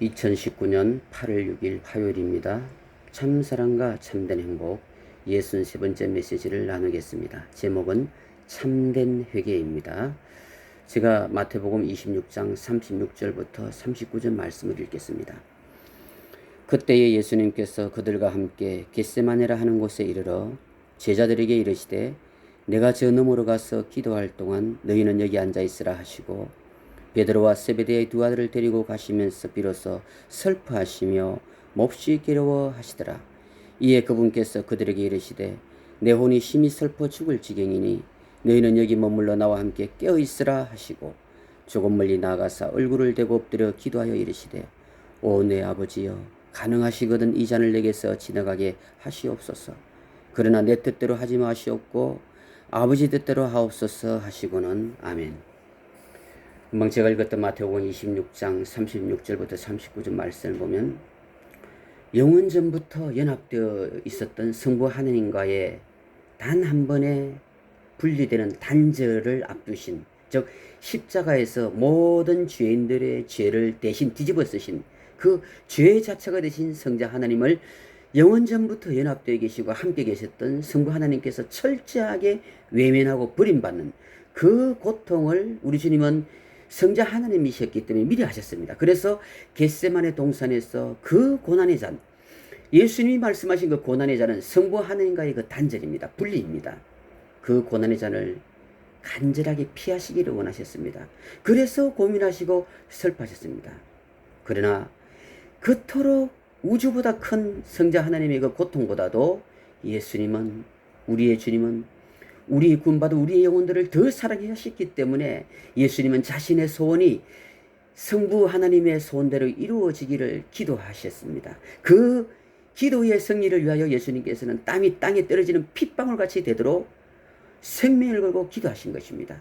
2019년 8월 6일 화요일입니다. 참사랑과 참된 행복 63번째 메시지를 나누겠습니다. 제목은 참된 회개입니다. 제가 마태복음 26장 36절부터 39절 말씀을 읽겠습니다. 그때에 예수님께서 그들과 함께 겟세마네라 하는 곳에 이르러 제자들에게 이르시되 내가 저 너머로 가서 기도할 동안 너희는 여기 앉아 있으라 하시고 베드로와 세베대의 두 아들을 데리고 가시면서 비로소 슬퍼하시며 몹시 괴로워하시더라. 이에 그분께서 그들에게 이르시되 내 혼이 심히 슬퍼 죽을 지경이니 너희는 여기 머물러 나와 함께 깨어 있으라 하시고 조금 멀리 나가사 얼굴을 대고 엎드려 기도하여 이르시되 오 내 아버지여 가능하시거든 이 잔을 내게서 지나가게 하시옵소서. 그러나 내 뜻대로 하지 마시옵고 아버지 뜻대로 하옵소서 하시고는 아멘. 금방 제가 읽었던 마태복음 26장 36절부터 39절 말씀을 보면 영원 전부터 연합되어 있었던 성부 하느님과의 단 한 번의 분리되는 단절을 앞두신 즉 십자가에서 모든 죄인들의 죄를 대신 뒤집어 쓰신 그 죄 자체가 되신 성자 하나님을 영원 전부터 연합되어 계시고 함께 계셨던 성부 하나님께서 철저하게 외면하고 버림받는 그 고통을 우리 주님은 성자 하나님이셨기 때문에 미리 하셨습니다. 그래서 겟세만의 동산에서 그 고난의 잔, 예수님이 말씀하신 그 고난의 잔은 성부 하나님과의 그 단절입니다. 분리입니다. 그 고난의 잔을 간절하게 피하시기를 원하셨습니다. 그래서 고민하시고 슬퍼하셨습니다. 그러나 그토록 우주보다 큰 성자 하나님의 그 고통보다도 예수님은 우리의 주님은 우리 군바도 우리의 영혼들을 더 사랑하셨기 때문에 예수님은 자신의 소원이 성부 하나님의 소원대로 이루어지기를 기도하셨습니다. 그 기도의 승리를 위하여 예수님께서는 땀이 땅에 떨어지는 핏방울 같이 되도록 생명을 걸고 기도하신 것입니다.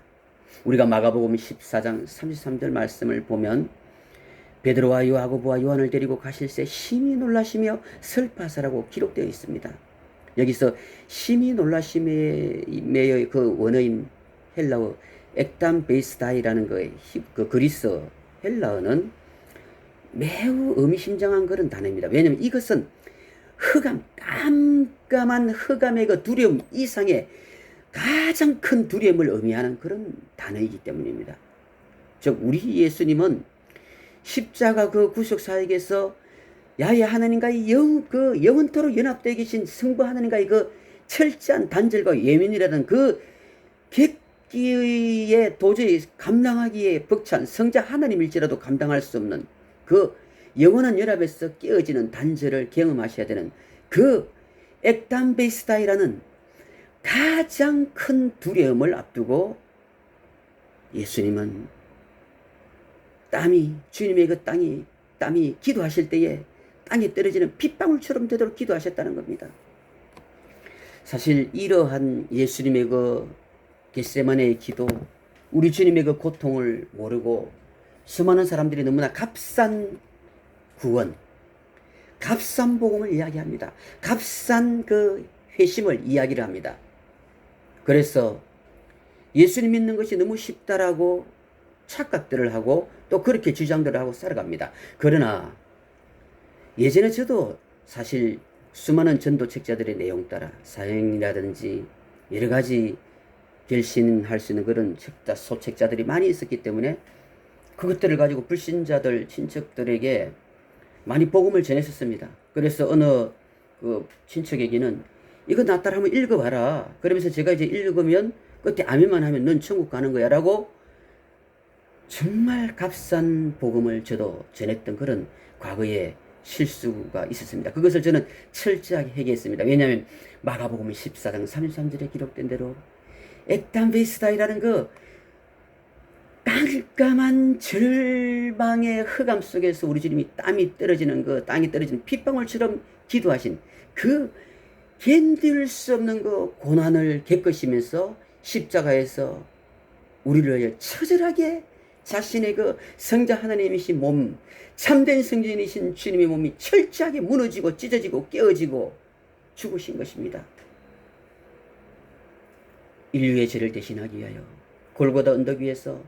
우리가 마가복음 14장 33절 말씀을 보면 베드로와 요하고보와 요한을 데리고 가실새 심히 놀라시며 슬퍼하사라고 기록되어 있습니다. 여기서 심히 놀라심의 그 원어인 헬라어 액담 베이스다이라는 그, 그 그리스 헬라어는 매우 의미심장한 그런 단어입니다. 왜냐하면 이것은 흑암, 깜깜한 흑암의 그 두려움 이상의 가장 큰 두려움을 의미하는 그런 단어이기 때문입니다. 즉, 우리 예수님은 십자가 그 구속 사역에서 야외 하나님과의 영, 그 영원토록 연합되어 계신 성부 하나님과의 그 철저한 단절과 예민이라는 그 객기에 도저히 감당하기에 벅찬 성자 하나님일지라도 감당할 수 없는 그 영원한 연합에서 깨어지는 단절을 경험하셔야 되는 그 액담베이스다이라는 가장 큰 두려움을 앞두고 예수님은 땀이 주님의 그 땅이 땀이 기도하실 때에 땅에 떨어지는 핏방울처럼 되도록 기도하셨다는 겁니다. 사실 이러한 예수님의 그 겟세만의 기도, 우리 주님의 그 고통을 모르고 수많은 사람들이 너무나 값싼 구원, 값싼 복음을 이야기합니다. 값싼 그 회심을 이야기를 합니다. 그래서 예수님 믿는 것이 너무 쉽다라고 착각들을 하고 또 그렇게 주장들을 하고 살아갑니다. 그러나 예전에 저도 사실 수많은 전도 책자들의 내용 따라 사형이라든지 여러 가지 결신할 수 있는 그런 책자, 소책자들이 많이 있었기 때문에 그것들을 가지고 불신자들, 친척들에게 많이 복음을 전했었습니다. 그래서 어느 그 친척에게는 이거 나 따라 한번 읽어봐라. 그러면서 제가 이제 읽으면 그때 아멘만 하면 넌 천국 가는 거야 라고 정말 값싼 복음을 저도 전했던 그런 과거의 실수가 있었습니다. 그것을 저는 철저하게 회개했습니다. 왜냐하면 마가복음 14장 33절에 기록된 대로 액담베스다이라는 그 깜깜한 절망의 흑암 속에서 우리 주님이 땀이 떨어지는 그 땅이 떨어지는 핏방울처럼 기도하신 그 견딜 수 없는 그 고난을 겪으시면서 십자가에서 우리를 처절하게 자신의 그 성자 하나님이신 몸, 참된 성전이신 주님의 몸이 철저하게 무너지고 찢어지고 깨어지고 죽으신 것입니다. 인류의 죄를 대신하기 위하여 골고다 언덕 위에서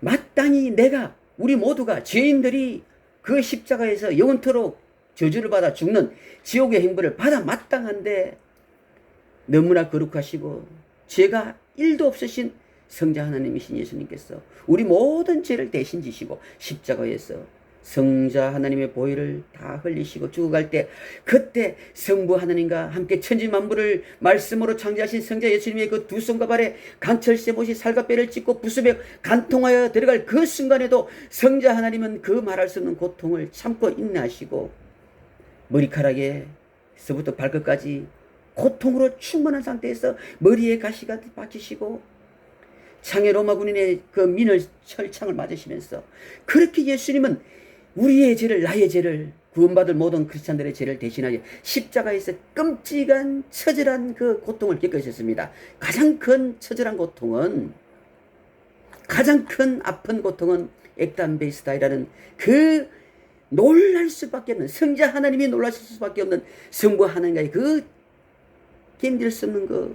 마땅히 내가 우리 모두가 죄인들이 그 십자가에서 영원토록 저주를 받아 죽는 지옥의 행벌을 받아 마땅한데 너무나 거룩하시고 죄가 일도 없으신 성자 하나님이신 예수님께서 우리 모든 죄를 대신 지시고 십자가에서 성자 하나님의 보혈을 다 흘리시고 죽어갈 때 그때 성부 하나님과 함께 천지만물을 말씀으로 창조하신 성자 예수님의 그 두 손과 발에 강철새 못이 살갑배를 찢고 부수에 간통하여 들어갈 그 순간에도 성자 하나님은 그 말할 수 없는 고통을 참고 인내하시고 머리카락에 서부터 발끝까지 고통으로 충만한 상태에서 머리에 가시가 박히시고 창의 로마 군인의 그 민을 철창을 맞으시면서 그렇게 예수님은 우리의 죄를 나의 죄를 구원받을 모든 크리스찬들의 죄를 대신하여 십자가에서 끔찍한 처절한 그 고통을 겪으셨습니다. 가장 큰 처절한 고통은 가장 큰 아픈 고통은 액담베이스다이라는 그 놀랄 수밖에 없는 성자 하나님이 놀라실 수밖에 없는 성부 하나님과의 그 견딜 수 없는 그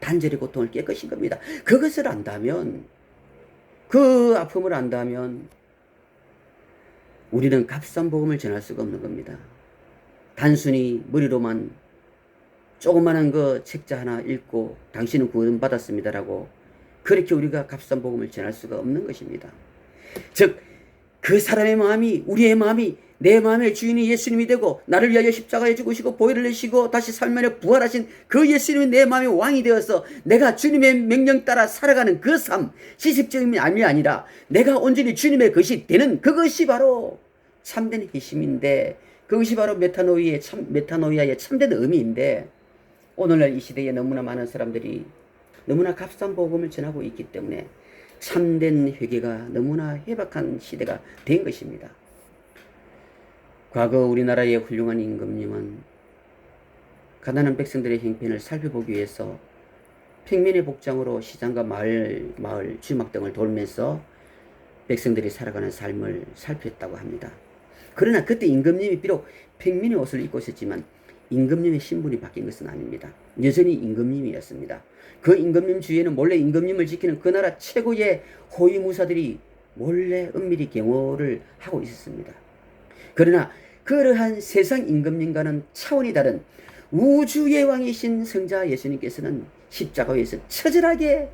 단절의 고통을 깨끗인 겁니다. 그것을 안다면 그 아픔을 안다면 우리는 값싼 복음을 전할 수가 없는 겁니다. 단순히 머리로만 조그마한 그 책자 하나 읽고 당신은 구원받았습니다라고 그렇게 우리가 값싼 복음을 전할 수가 없는 것입니다. 즉, 그 사람의 마음이, 우리의 마음이 내 마음의 주인이 예수님이 되고 나를 위하여 십자가에 죽으시고 보혈을 내시고 다시 살면에 부활하신 그 예수님이 내 마음의 왕이 되어서 내가 주님의 명령 따라 살아가는 그 삶, 시식적인 삶이 아니라 내가 온전히 주님의 것이 되는 그것이 바로 참된 희심인데 그것이 바로 메타노이의 참, 메타노이아의 참된 의미인데 오늘날 이 시대에 너무나 많은 사람들이 너무나 값싼 복음을 전하고 있기 때문에 참된 회개가 너무나 해박한 시대가 된 것입니다. 과거 우리나라의 훌륭한 임금님은 가난한 백성들의 형편을 살펴보기 위해서 평민의 복장으로 시장과 마을, 마을, 주막 등을 돌면서 백성들이 살아가는 삶을 살폈다고 합니다. 그러나 그때 임금님이 비록 평민의 옷을 입고 있었지만 임금님의 신분이 바뀐 것은 아닙니다. 여전히 임금님이었습니다. 그 임금님 주위에는 몰래 임금님을 지키는 그 나라 최고의 호위무사들이 몰래 은밀히 경호를 하고 있었습니다. 그러나 그러한 세상 임금님과는 차원이 다른 우주의 왕이신 성자 예수님께서는 십자가에서 처절하게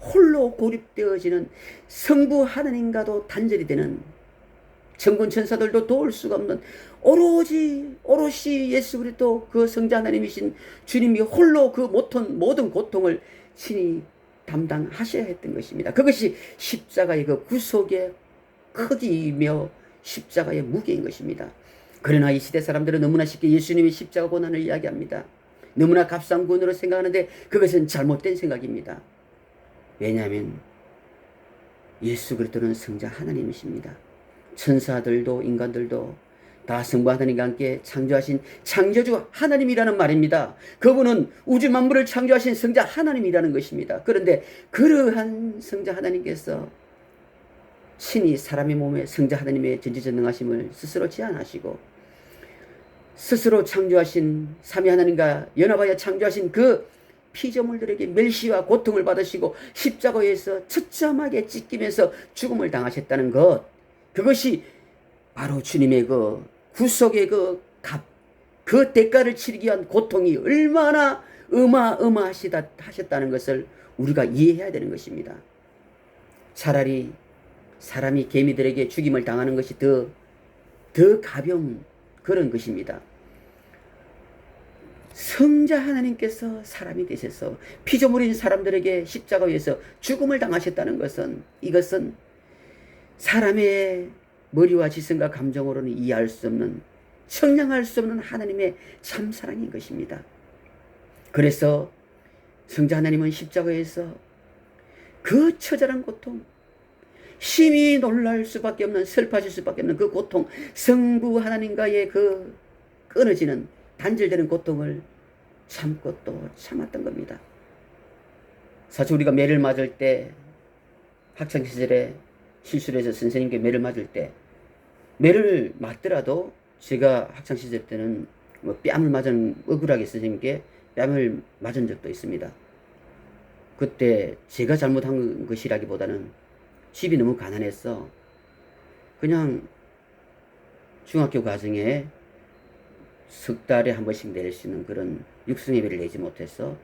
홀로 고립되어지는 성부 하나님과도 단절이 되는 천군 천사들도 도울 수가 없는 오로지 오롯이 예수 그리스도 그 성자 하나님이신 주님이 홀로 그 모든 모든 고통을 친히 담당하셔야 했던 것입니다. 그것이 십자가의 그 구속의 크기이며 십자가의 무게인 것입니다. 그러나 이 시대 사람들은 너무나 쉽게 예수님의 십자가 고난을 이야기합니다. 너무나 값싼 군으로 생각하는데 그것은 잘못된 생각입니다. 왜냐하면 예수 그리스도는 성자 하나님이십니다. 천사들도 인간들도 다 성부 하나님과 함께 창조하신 창조주 하나님이라는 말입니다. 그분은 우주 만물을 창조하신 성자 하나님이라는 것입니다. 그런데 그러한 성자 하나님께서 신이 사람의 몸에 성자 하나님의 전지전능하심을 스스로 제안하시고 스스로 창조하신 삼위 하나님과 연합하여 창조하신 그 피조물들에게 멸시와 고통을 받으시고 십자가에서 처참하게 찢기면서 죽음을 당하셨다는 것 그것이 바로 주님의 그 구속의 그 값, 그 대가를 치르기 위한 고통이 얼마나 어마어마하시다 하셨다는 것을 우리가 이해해야 되는 것입니다. 차라리 사람이 개미들에게 죽임을 당하는 것이 더, 더 가벼운 그런 것입니다. 성자 하나님께서 사람이 되셔서 피조물인 사람들에게 십자가에서 죽음을 당하셨다는 것은 이것은 사람의 머리와 지성과 감정으로는 이해할 수 없는 청량할 수 없는 하나님의 참 사랑인 것입니다. 그래서 성자 하나님은 십자가에서 그 처절한 고통, 심히 놀랄 수밖에 없는 슬퍼질 수밖에 없는 그 고통, 성부 하나님과의 그 끊어지는 단절되는 고통을 참고 또 참았던 겁니다. 사실 우리가 매를 맞을 때 학창 시절에 실수를 해서 선생님께 매를 맞을 때 매를 맞더라도 제가 학창 시절 때는 뭐 뺨을 맞은 억울하게 선생님께 뺨을 맞은 적도 있습니다. 그때 제가 잘못한 것이라기보다는 집이 너무 가난했어. 그냥 중학교 과정에 석 달에 한 번씩 낼 수 있는 그런 육성 예배를 내지 못해서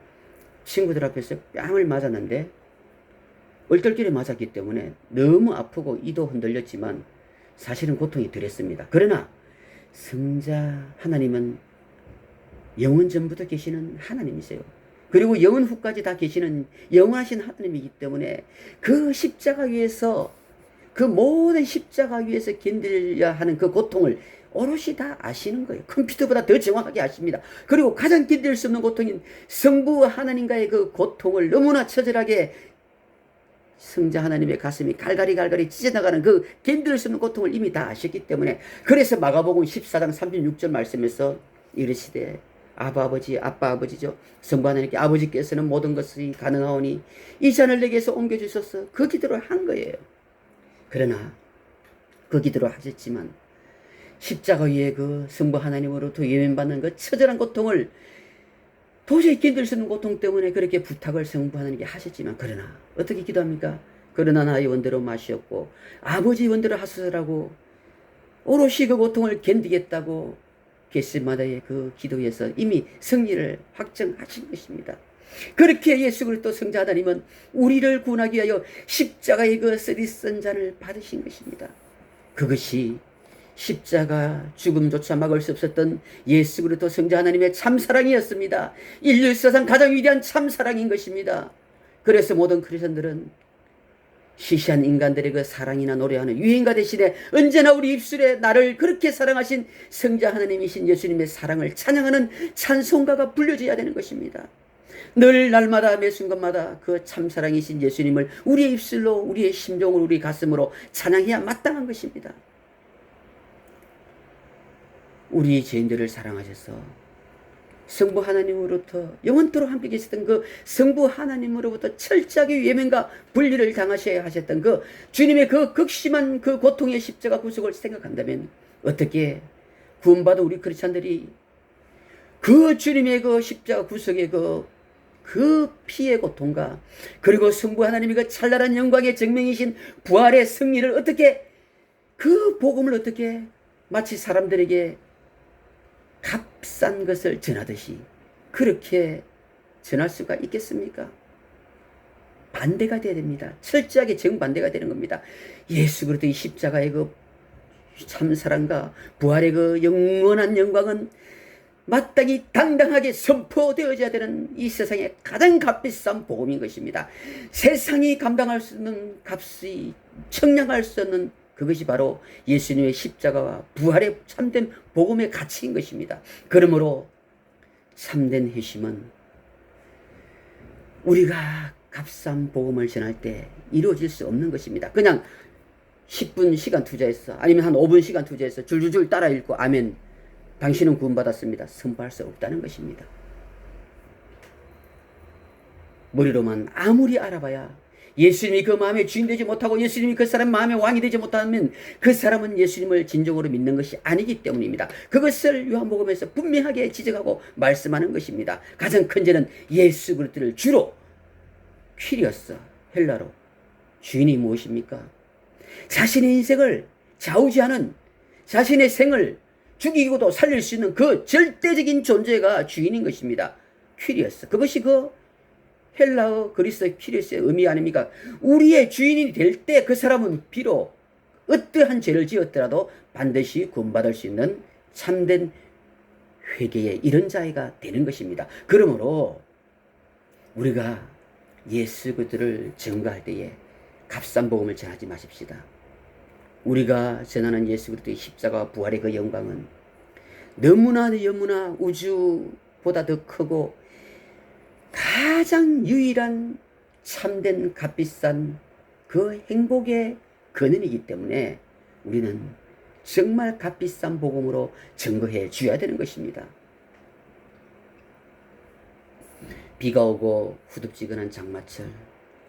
친구들 앞에서 뺨을 맞았는데 얼떨결에 맞았기 때문에 너무 아프고 이도 흔들렸지만 사실은 고통이 덜했습니다. 그러나 성자 하나님은 영원 전부터 계시는 하나님이세요. 그리고 영원 후까지 다 계시는 영원하신 하나님이기 때문에 그 십자가 위에서 그 모든 십자가 위에서 견딜려야 하는 그 고통을 오롯이 다 아시는 거예요. 컴퓨터보다 더 정확하게 아십니다. 그리고 가장 견딜 수 없는 고통인 성부 하나님과의 그 고통을 너무나 처절하게 성자 하나님의 가슴이 갈갈이 갈갈이 찢어나가는 그 견딜 수 없는 고통을 이미 다 아셨기 때문에 그래서 마가복음 14장 36절 말씀에서 이르시되 아바 아버지 아빠 아버지죠. 성부 하나님께 아버지께서는 모든 것이 가능하오니 이 잔을 내게서 옮겨주소서. 그 기도를 한 거예요. 그러나 그 기도를 하셨지만 십자가 위에 그 성부 하나님으로부터 예면받는 그 처절한 고통을 도저히 견딜 수 없는 고통 때문에 그렇게 부탁을 성부 하나님께 하셨지만 그러나 어떻게 기도합니까? 그러나 나의 원대로 마시었고 아버지 원대로 하소서라고 오롯이 그 고통을 견디겠다고 겟세마다의 그 기도에서 이미 승리를 확정하신 것입니다. 그렇게 예수 그리스도 성자 하나님은 우리를 구원하기 위하여 십자가의 그 쓰리쓴 잔을 받으신 것입니다. 그것이 십자가 죽음조차 막을 수 없었던 예수 그리스도 성자 하나님의 참사랑이었습니다. 인류 역사상 가장 위대한 참사랑인 것입니다. 그래서 모든 크리스천들은 시시한 인간들의 그 사랑이나 노래하는 유행가 대신에 언제나 우리 입술에 나를 그렇게 사랑하신 성자 하나님이신 예수님의 사랑을 찬양하는 찬송가가 불려져야 되는 것입니다. 늘 날마다 매 순간마다 그 참사랑이신 예수님을 우리의 입술로 우리의 심정으로 우리 가슴으로 찬양해야 마땅한 것입니다. 우리 죄인들을 사랑하셔서 성부 하나님으로부터 영원토록 함께 계셨던 그 성부 하나님으로부터 철저하게 예명과 분리를 당하셔야 하셨던 그 주님의 그 극심한 그 고통의 십자가 구속을 생각한다면 어떻게 구원받은 우리 크리스찬들이 그 주님의 그 십자가 구속의 그, 그 피의 고통과 그리고 성부 하나님의 그 찬란한 영광의 증명이신 부활의 승리를 어떻게 그 복음을 어떻게 마치 사람들에게 값싼 것을 전하듯이 그렇게 전할 수가 있겠습니까? 반대가 돼야 됩니다. 철저하게 정반대가 되는 겁니다. 예수 그리스도의 십자가의 그 참사랑과 부활의 그 영원한 영광은 마땅히 당당하게 선포되어져야 되는 이 세상의 가장 값비싼 복음인 것입니다. 세상이 감당할 수 없는 값이 청량할 수 없는 그것이 바로 예수님의 십자가와 부활의 참된 복음의 가치인 것입니다. 그러므로 참된 회심은 우리가 값싼 복음을 전할 때 이루어질 수 없는 것입니다. 그냥 10분 시간 투자했어. 아니면 한 5분 시간 투자했어. 줄줄줄 따라 읽고 아멘. 당신은 구원받았습니다. 선포할 수 없다는 것입니다. 머리로만 아무리 알아봐야 예수님이 그 마음의 주인 되지 못하고 예수님이 그 사람 마음의 왕이 되지 못하면 그 사람은 예수님을 진정으로 믿는 것이 아니기 때문입니다. 그것을 요한복음에서 분명하게 지적하고 말씀하는 것입니다. 가장 큰 죄는 예수 그리스도를 주로 퀴리어스 헬라로 주인이 무엇입니까? 자신의 인생을 좌우지하는 자신의 생을 죽이고도 살릴 수 있는 그 절대적인 존재가 주인인 것입니다. 퀴리어스. 그것이 그 헬라어 그리스의 키리스의 의미 아닙니까? 우리의 주인이 될 때 그 사람은 비록 어떠한 죄를 지었더라도 반드시 구원받을 수 있는 참된 회개의 이런 자가 되는 것입니다. 그러므로 우리가 예수 그들을 증거할 때에 값싼 복음을 전하지 마십시다. 우리가 전하는 예수 그리스도의 십자가 부활의 그 영광은 너무나 너무나 우주보다 더 크고 가장 유일한 참된 값비싼 그 행복의 근원이기 때문에 우리는 정말 값비싼 복음으로 증거해 줘야 되는 것입니다. 비가 오고 후덥지근한 장마철.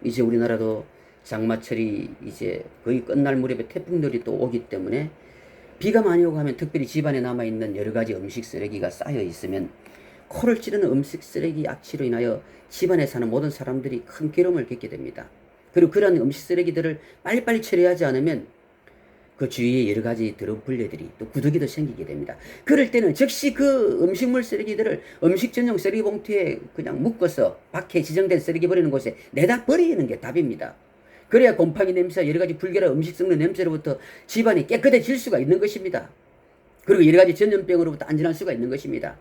이제 우리나라도 장마철이 이제 거의 끝날 무렵에 태풍들이 또 오기 때문에 비가 많이 오고 하면 특별히 집안에 남아있는 여러 가지 음식 쓰레기가 쌓여 있으면 코를 찌르는 음식 쓰레기 악취로 인하여 집안에 사는 모든 사람들이 큰 괴로움을 겪게 됩니다. 그리고 그런 음식 쓰레기들을 빨리빨리 처리하지 않으면 그 주위에 여러 가지 더러운 벌레들이 또 구더기도 생기게 됩니다. 그럴 때는 즉시 그 음식물 쓰레기들을 음식 전용 쓰레기 봉투에 그냥 묶어서 밖에 지정된 쓰레기 버리는 곳에 내다 버리는 게 답입니다. 그래야 곰팡이 냄새, 여러 가지 불결한 음식 썩는 냄새로부터 집안이 깨끗해질 수가 있는 것입니다. 그리고 여러 가지 전염병으로부터 안전할 수가 있는 것입니다.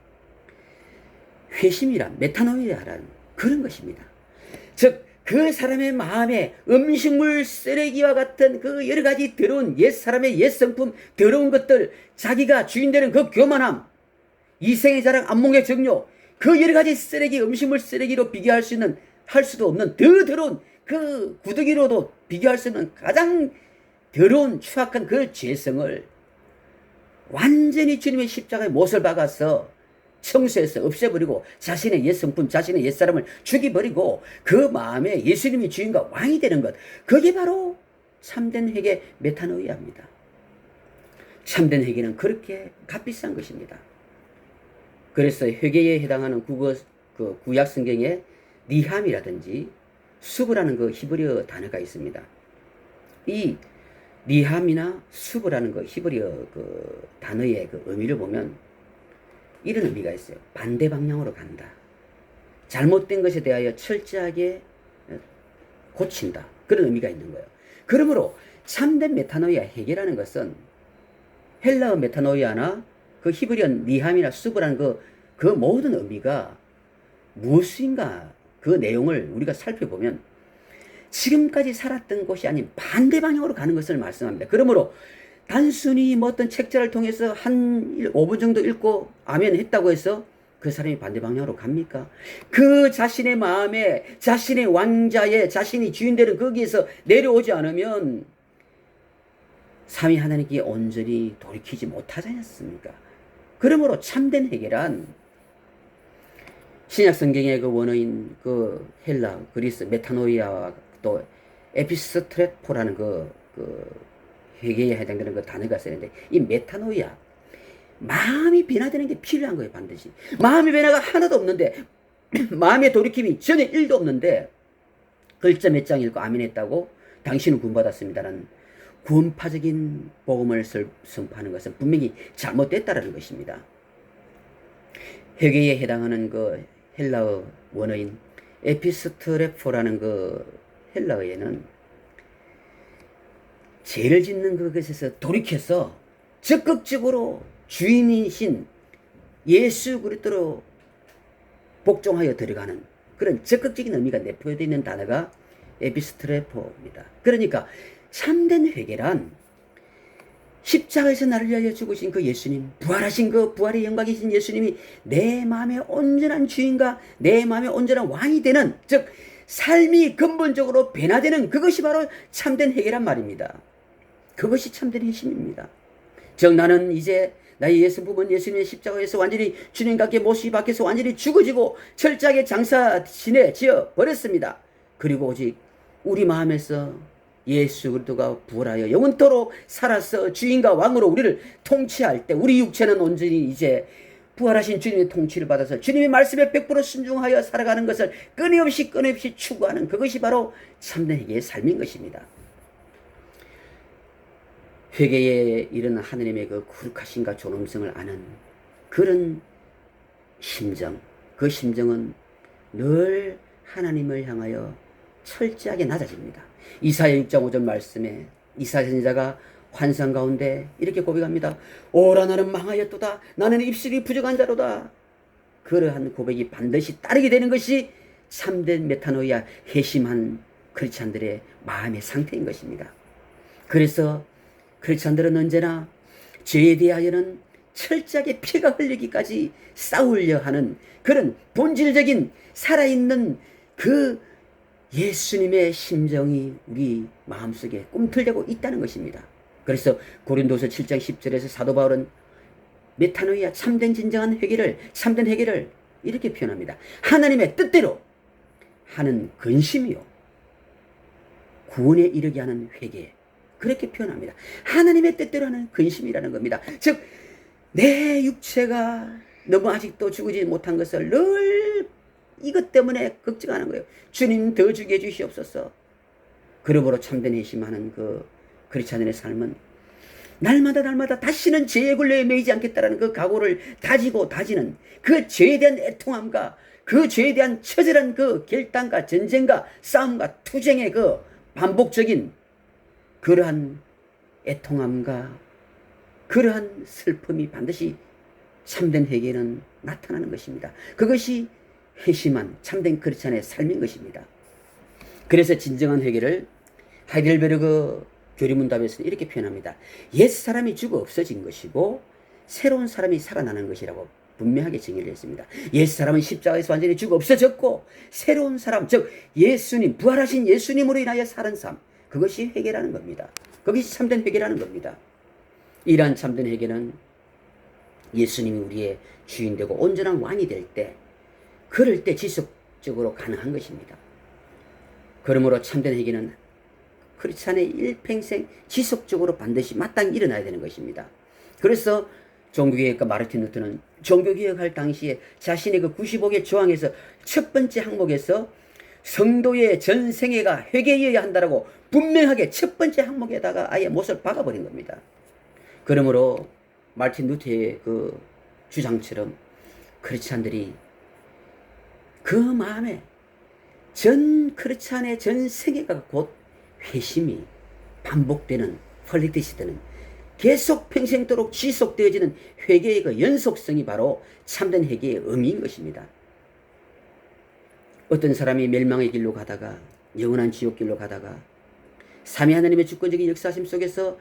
회심이란 메타노이아라는 그런 것입니다. 즉, 그 사람의 마음에 음식물 쓰레기와 같은 그 여러 가지 더러운 옛 사람의 옛 성품, 더러운 것들, 자기가 주인되는 그 교만함, 이생의 자랑, 안목의 정욕, 그 여러 가지 쓰레기, 음식물 쓰레기로 비교할 수 있는, 할 수도 없는 더 더러운 그 구더기로도 비교할 수 있는 가장 더러운 추악한 그 죄성을 완전히 주님의 십자가에 못을 박아서 청소해서 없애버리고 자신의 옛 성품, 자신의 옛 사람을 죽이버리고 그 마음에 예수님이 주인과 왕이 되는 것. 그게 바로 참된 회개 메타노이아입니다. 참된 회개는 그렇게 값비싼 것입니다. 그래서 회개에 해당하는 국어, 그 구약 성경에 니함이라든지 수브라는 그 히브리어 단어가 있습니다. 이 니함이나 수브라는 그 히브리어 그 단어의 그 의미를 보면 이런 의미가 있어요. 반대 방향으로 간다. 잘못된 것에 대하여 철저하게 고친다. 그런 의미가 있는 거예요. 그러므로 참된 메타노이아 해결하는 것은 헬라어 메타노이아나 그 히브리어 니함이나 수브라는 그, 그 모든 의미가 무엇인가 그 내용을 우리가 살펴보면 지금까지 살았던 곳이 아닌 반대 방향으로 가는 것을 말씀합니다. 그러므로 단순히 뭐 어떤 책자를 통해서 한 5분 정도 읽고 아멘 했다고 해서 그 사람이 반대 방향으로 갑니까? 그 자신의 마음에 자신의 왕자에 자신이 주인 되는 거기에서 내려오지 않으면 삼위 하나님께 온전히 돌이키지 못하지 않습니까? 그러므로 참된 해결한 신약 성경의 그 원어인 그 헬라, 그리스, 메타노이아와 또 에피스트레포라는 그, 그 회개에 해당되는 그 단어가 쓰는데 이 메타노이아 마음이 변화되는 게 필요한 거예요 반드시. 마음의 변화가 하나도 없는데 마음의 돌이킴이 전혀 일도 없는데 글자 몇 장 읽고 아멘 했다고 당신은 구원받았습니다라는 구원파적인 복음을 선포하는 것은 분명히 잘못됐다라는 것입니다. 회개에 해당하는 그 헬라어 원어인 에피스트레포라는 그 헬라어에는 죄를 짓는 그것에서 돌이켜서 적극적으로 주인이신 예수 그리스도로 복종하여 들어가는 그런 적극적인 의미가 내포되어 있는 단어가 에피스트레포입니다. 그러니까 참된 회개란 십자가에서 나를 위하여 죽으신 그 예수님, 부활하신 그 부활의 영광이신 예수님이 내 마음의 온전한 주인과 내 마음의 온전한 왕이 되는 즉 삶이 근본적으로 변화되는 그것이 바로 참된 회개란 말입니다. 그것이 참된 회심입니다. 즉 나는 이제 나의 예수 부분 예수님의 십자가에서 완전히 주님과 함께 모시 밖에서 완전히 죽어지고 철저하게 장사 지내 지어 버렸습니다. 그리고 오직 우리 마음에서 예수 그리스도가 부활하여 영원토록 살아서 주인과 왕으로 우리를 통치할 때 우리 육체는 온전히 이제 부활하신 주님의 통치를 받아서 주님의 말씀에 100% 순종하여 살아가는 것을 끊임없이 끊임없이 추구하는 그것이 바로 참된 회개의 삶인 것입니다. 회개에 이르는 하느님의 그 거룩하신가 존엄성을 아는 그런 심정, 그 심정은 늘 하나님을 향하여 철저하게 낮아집니다. 이사야 6장 5절 말씀에 이사야 선지자가 환상 가운데 이렇게 고백합니다. 오라 나는 망하였도다. 나는 입술이 부족한 자로다. 그러한 고백이 반드시 따르게 되는 것이 참된 메타노이아 회심한 크리스찬들의 마음의 상태인 것입니다. 그래서 크리스찬들은 언제나 죄에 대하여는 철저하게 피가 흘리기까지 싸우려 하는 그런 본질적인 살아있는 그 예수님의 심정이 우리 마음속에 꿈틀대고 있다는 것입니다. 그래서 고린도서 7장 10절에서 사도 바울은 메타노이아 참된 진정한 회개를 참된 회개를 이렇게 표현합니다. 하나님의 뜻대로 하는 근심이요. 구원에 이르게 하는 회개. 그렇게 표현합니다. 하나님의 뜻대로 하는 근심이라는 겁니다. 즉, 내 육체가 너무 아직도 죽지 못한 것을 늘 이것 때문에 걱정하는 거예요. 주님 더 주게 해주시옵소서. 그러므로 참된 회심하는 그 크리스찬의 삶은 날마다 날마다 다시는 죄의 굴레에 매이지 않겠다라는 그 각오를 다지고 다지는 그 죄에 대한 애통함과 그 죄에 대한 처절한 그 결단과 전쟁과 싸움과 투쟁의 그 반복적인 그러한 애통함과 그러한 슬픔이 반드시 참된 회개는 나타나는 것입니다. 그것이 회심한 참된 크리스찬의 삶인 것입니다. 그래서 진정한 회개를 하이델베르그 교리문답에서는 이렇게 표현합니다. 옛 사람이 죽어 없어진 것이고 새로운 사람이 살아나는 것이라고 분명하게 정의를 했습니다. 옛 사람은 십자가에서 완전히 죽어 없어졌고 새로운 사람 즉 예수님 부활하신 예수님으로 인하여 사는 삶 그것이 회개라는 겁니다. 그것이 참된 회개라는 겁니다. 이러한 참된 회개는 예수님이 우리의 주인 되고 온전한 왕이 될 때 그럴 때 지속적으로 가능한 것입니다. 그러므로 참된 회개는 크리스찬의 일평생 지속적으로 반드시 마땅히 일어나야 되는 것입니다. 그래서 종교개혁가 마르틴 루터는 종교개혁할 당시에 자신의 그 95개 조항에서 첫 번째 항목에서 성도의 전생애가 회개해야 한다라고 분명하게 첫 번째 항목에다가 아예 못을 박아버린 겁니다. 그러므로 마르틴 루터의 그 주장처럼 크리스찬들이 그 마음에 전 크리스찬의 전 세계가 곧 회심이 반복되는 퀄리티시 되는 계속 평생도록 지속되어지는 회개의 그 연속성이 바로 참된 회개의 의미인 것입니다. 어떤 사람이 멸망의 길로 가다가 영원한 지옥 길로 가다가 삼위 하나님의 주권적인 역사심 속에서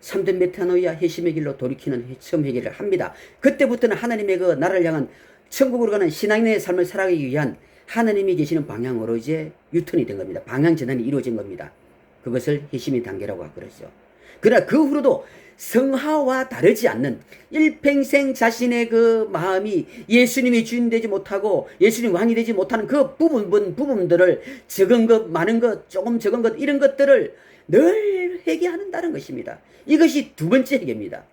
참된 메타노이아 회심의 길로 돌이키는 처음 회개를 합니다. 그때부터는 하나님의 그 나를 향한 천국으로 가는 신앙인의 삶을 살아가기 위한 하나님이 계시는 방향으로 이제 유턴이 된 겁니다. 방향 전환이 이루어진 겁니다. 그것을 회심의 단계라고 그러죠. 그러나 그 후로도 성하와 다르지 않는 일평생 자신의 그 마음이 예수님이 주인 되지 못하고 예수님 왕이 되지 못하는 그 부분 부분들을 적은 것 많은 것 조금 적은 것 이런 것들을 늘 회개하는다는 것입니다. 이것이 두 번째 회개입니다.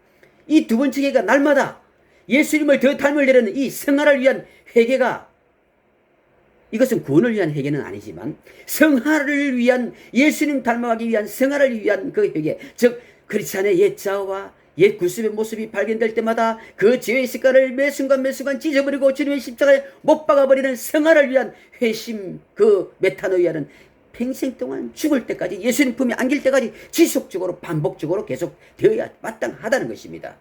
이 두 번째 회개가 날마다 예수님을 더 닮으려는 이 성화를 위한 회개가 이것은 구원을 위한 회개는 아니지만 성화를 위한 예수님 닮아가기 위한 성화를 위한 그 회개 즉 크리스찬의 옛 자아와 옛 구습의 모습이 발견될 때마다 그 죄의 습관을 매 순간 매 순간 찢어버리고 주님의 십자가에 못 박아버리는 성화를 위한 회심 그 메타노이아는 평생 동안 죽을 때까지 예수님 품에 안길 때까지 지속적으로 반복적으로 계속 되어야 마땅하다는 것입니다.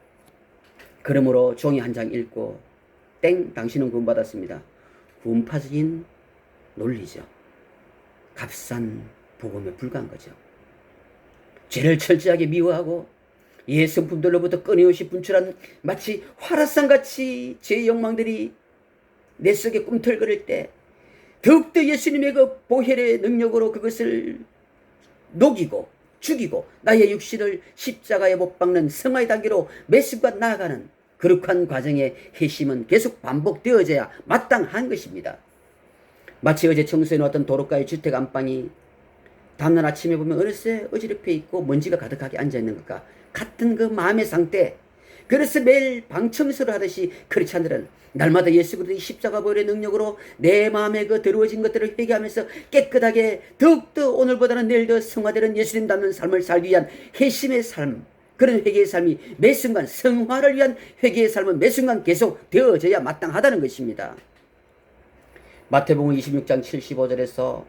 그러므로 종이 한 장 읽고 땡 당신은 구원받았습니다. 구원파적인 논리죠. 값싼 복음에 불과한 거죠. 죄를 철저하게 미워하고 예 성품들로부터 끊임없이 분출한 마치 화라산같이 죄의 욕망들이 내 속에 꿈틀거릴 때 더욱더 예수님의 그 보혈의 능력으로 그것을 녹이고 죽이고 나의 육신을 십자가에 못 박는 성화의 단계로 매 순간 나아가는 거룩한 과정의 회심은 계속 반복되어져야 마땅한 것입니다. 마치 어제 청소해 놓았던 도로가의 주택 안방이 다음날 아침에 보면 어느새 어지럽혀 있고 먼지가 가득하게 앉아 있는 것과 같은 그 마음의 상태. 그래서 매일 방청소를 하듯이 크리스찬들은 날마다 예수 그리스도의 십자가 보혈의 능력으로 내 마음에 그 더러워진 것들을 회개하면서 깨끗하게 더욱더 오늘보다는 내일 더 성화되는 예수님 닮는 삶을 살기 위한 회심의 삶 그런 회개의 삶이 매 순간 성화를 위한 회개의 삶은 매 순간 계속 되어져야 마땅하다는 것입니다. 마태복음 26장 75절에서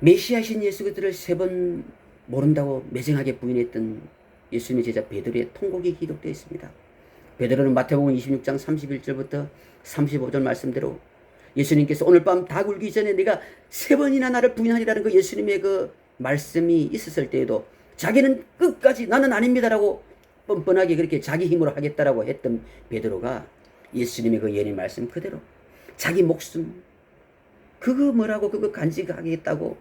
메시아신 예수 그리스도를 세번 모른다고 매정하게 부인했던 예수님의 제자 베드로의 통곡이 기록되어 있습니다. 베드로는 마태복음 26장 31절부터 35절 말씀대로 예수님께서 오늘 밤 다 굴기 전에 내가 세 번이나 나를 부인하리라는 그 예수님의 그 말씀이 있었을 때에도 자기는 끝까지 나는 아닙니다라고 뻔뻔하게 그렇게 자기 힘으로 하겠다라고 했던 베드로가 예수님의 그 예언의 말씀 그대로 자기 목숨 그거 뭐라고 그거 간직하겠다고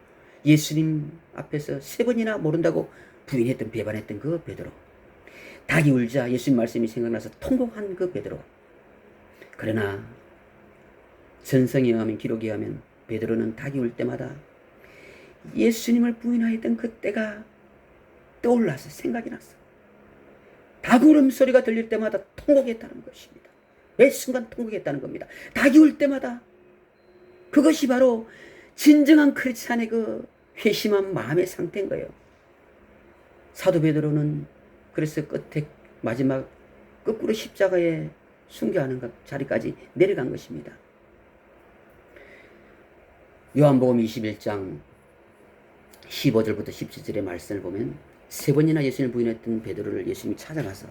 예수님 앞에서 세 번이나 모른다고 부인했던 배반했던 그 베드로 닭이 울자 예수님 말씀이 생각나서 통곡한 그 베드로 그러나 전성에 의하면 기록에 의하면 베드로는 닭이 울 때마다 예수님을 부인하였던 그때가 떠올라서 생각이 났어. 닭 울음소리가 들릴 때마다 통곡했다는 것입니다. 매 순간 통곡했다는 겁니다. 닭이 울 때마다 그것이 바로 진정한 크리스찬의 그 회심한 마음의 상태인 거예요. 사도 베드로는 그래서 끝에 마지막 거꾸로 십자가에 순교하는 것- 자리까지 내려간 것입니다. 요한복음 21장 15절부터 17절의 말씀을 보면 세 번이나 예수님을 부인했던 베드로를 예수님이 찾아가서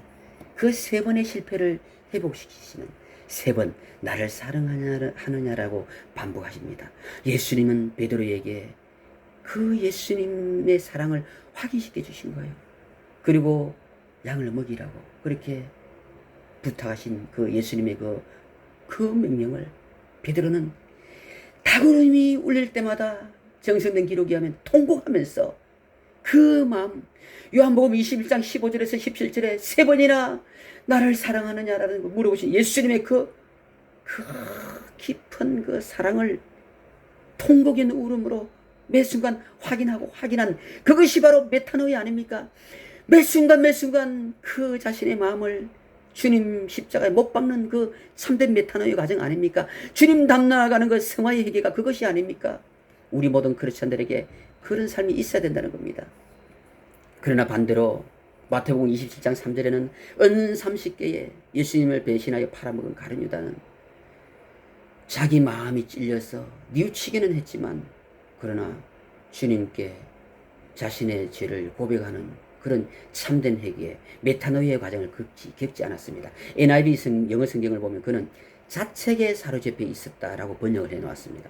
그 세 번의 실패를 회복시키시는 세 번 나를 사랑하느냐라고 반복하십니다. 예수님은 베드로에게 그 예수님의 사랑을 확인시켜 주신 거예요. 그리고 양을 먹이라고 그렇게 부탁하신 그 예수님의 그, 그 명령을 베드로는 닭울음이 울릴 때마다 정성된 기록이 하면 통곡하면서 그 마음 요한복음 21장 15절에서 17절에 세 번이나 나를 사랑하느냐라는 거 물어보신 예수님의 그, 그 깊은 그 사랑을 통곡 있는 울음으로 매 순간 확인하고 확인한 그것이 바로 메타노이 아닙니까? 매 순간 매 순간 그 자신의 마음을 주님 십자가에 못 박는 그 참된 메타노이 과정 아닙니까? 주님 담나아가는 그 성화의 회개가 그것이 아닙니까? 우리 모든 크리스천들에게 그런 삶이 있어야 된다는 겁니다. 그러나 반대로 마태복음 27장 3절에는 은 30개에 예수님을 배신하여 팔아먹은 가룟 유다는 자기 마음이 찔려서 뉘우치기는 했지만 그러나 주님께 자신의 죄를 고백하는 그런 참된 회개의 메타노이의 과정을 겪지, 겪지 않았습니다. NIV 성, 영어 성경을 보면 그는 자책에 사로잡혀 있었다라고 번역을 해놓았습니다.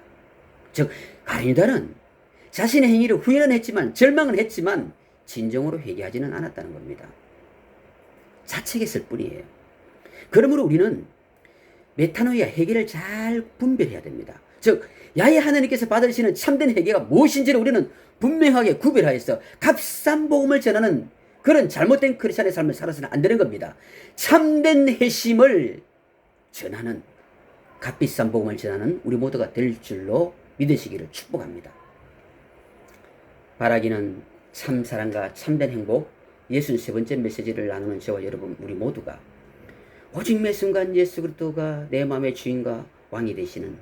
즉 가룟유다는 자신의 행위를 후회는 했지만 절망은 했지만 진정으로 회개하지는 않았다는 겁니다. 자책했을 뿐이에요. 그러므로 우리는 메타노이와 회개를 잘 분별해야 됩니다. 즉 야외 하나님께서 받으시는 참된 회개가 무엇인지를 우리는 분명하게 구별하여서 값싼 복음을 전하는 그런 잘못된 크리스천의 삶을 살아서는 안 되는 겁니다. 참된 회심을 전하는 값비싼 복음을 전하는 우리 모두가 될 줄로 믿으시기를 축복합니다. 바라기는 참 사랑과 참된 행복 63번째 메시지를 나누는 저와 여러분 우리 모두가 오직 매 순간 예수 그리스도가 내 마음의 주인과 왕이 되시는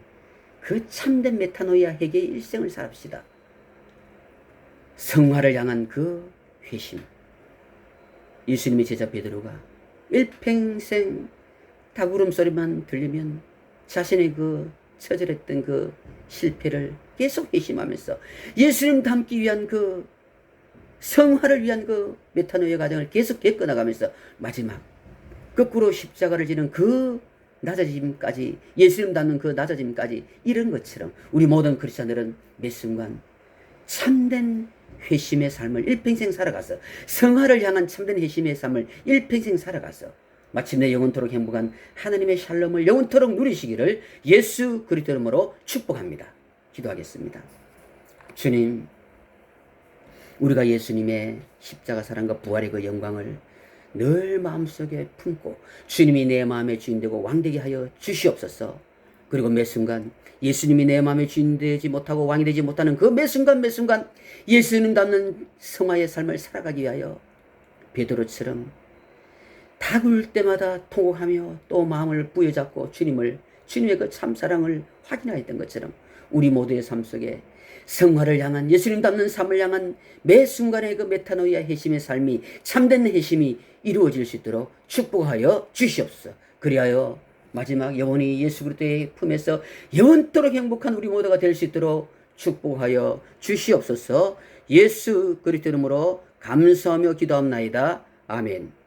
그 참된 메타노이아 회개의 일생을 살합시다. 성화를 향한 그 회심. 예수님의 제자 베드로가 일평생 닭울음 소리만 들리면 자신의 그 처절했던 그 실패를 계속 회심하면서 예수님 닮기 위한 그 성화를 위한 그 메타노의 과정을 계속 겪어 나가면서 마지막 거꾸로 십자가를 지는 그 낮아짐까지 예수님 닮는 그 낮아짐까지 이런 것처럼 우리 모든 크리스천들은 매 순간 참된 회심의 삶을 일평생 살아가서 성화를 향한 참된 회심의 삶을 일평생 살아가서 마침내 영원토록 행복한 하나님의 샬롬을 영원토록 누리시기를 예수 그리스도 이름으로 축복합니다. 기도하겠습니다. 주님, 우리가 예수님의 십자가 사랑과 부활의 그 영광을 늘 마음속에 품고 주님이 내 마음의 주인 되고 왕되게 하여 주시옵소서. 그리고 매 순간 예수님이 내 마음의 주인 되지 못하고 왕이 되지 못하는 그 매 순간 매 순간 예수님 닮는 성화의 삶을 살아가기 위하여 베드로처럼 닭울 때마다 통곡하며 또 마음을 부여잡고 주님을 주님의 그 참사랑을 확인하였던 것처럼 우리 모두의 삶 속에 성화를 향한 예수님 닮는 삶을 향한 매 순간의 그 메타노이아 회심의 삶이 참된 회심이 이루어질 수 있도록 축복하여 주시옵소서. 그리하여 마지막 영원히 예수 그리스도의 품에서 영원토록 행복한 우리 모두가 될 수 있도록 축복하여 주시옵소서. 예수 그리스도 이름으로 감사하며 기도합나이다. 아멘.